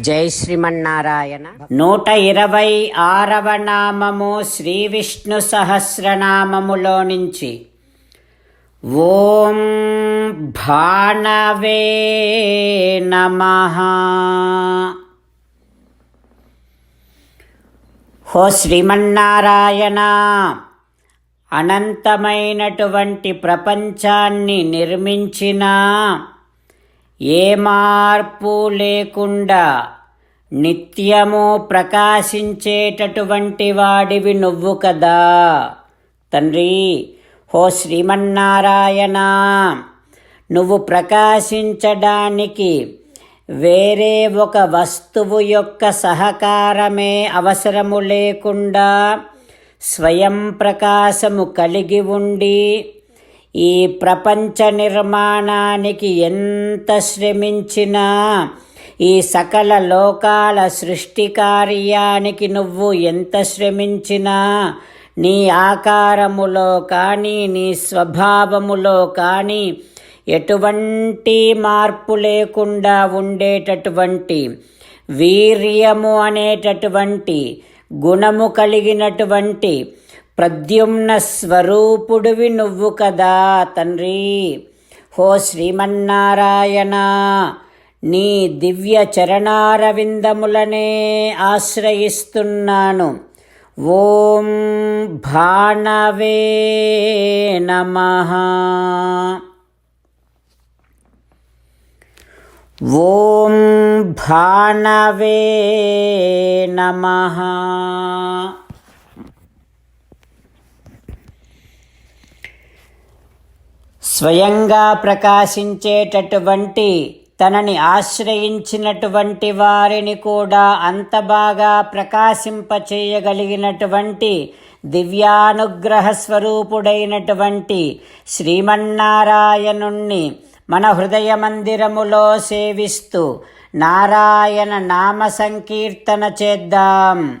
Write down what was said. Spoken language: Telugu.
జై శ్రీమన్నారాయణ. నూట ఇరవై ఆరవ నామము శ్రీ విష్ణు సహస్రనామములో నుంచి. ఓం భానవే నమ. హో శ్రీమన్నారాయణ అనంతమైనటువంటి ప్రపంచాన్ని నిర్మించిన ఏ మార్పు లేకుండా నిత్యము ప్రకాశించేటటువంటి వాడివి నువ్వు కదా. తండ్రి హో శ్రీమన్నారాయణ నువ్వు ప్రకాశించడానికి వేరే ఒక వస్తువు యొక్క సహకారమే అవసరము లేకుండా స్వయం ప్రకాశము కలిగి ఉండి ఈ ప్రపంచ నిర్మాణానికి ఎంత శ్రమించినా ఈ సకల లోకాల సృష్టి కార్యానికి నువ్వు ఎంత శ్రమించినా నీ ఆకారములో కానీ నీ స్వభావములో కానీ ఎటువంటి మార్పు లేకుండా ఉండేటటువంటి వీర్యము అనేటటువంటి గుణము కలిగినటువంటి ప్రద్యుమ్న స్వరూపుడివి నువ్వు కదా తండ్రి. హో శ్రీమన్నారాయణ నీ దివ్య చరణారవిందములనే ఆశ్రయిస్తున్నాను. ఓం భానవే నమ. ఓం భానవే నమ. స్వయంగా ప్రకాశించేటటువంటి తనని ఆశ్రయించినటువంటి వారిని కూడా అంత బాగా ప్రకాశింపచేయగలిగినటువంటి దివ్యానుగ్రహ స్వరూపుడైనటువంటి శ్రీమన్నారాయణుణ్ణి మన హృదయ మందిరములో సేవిస్తూ నారాయణ నామ సంకీర్తన చేద్దాం.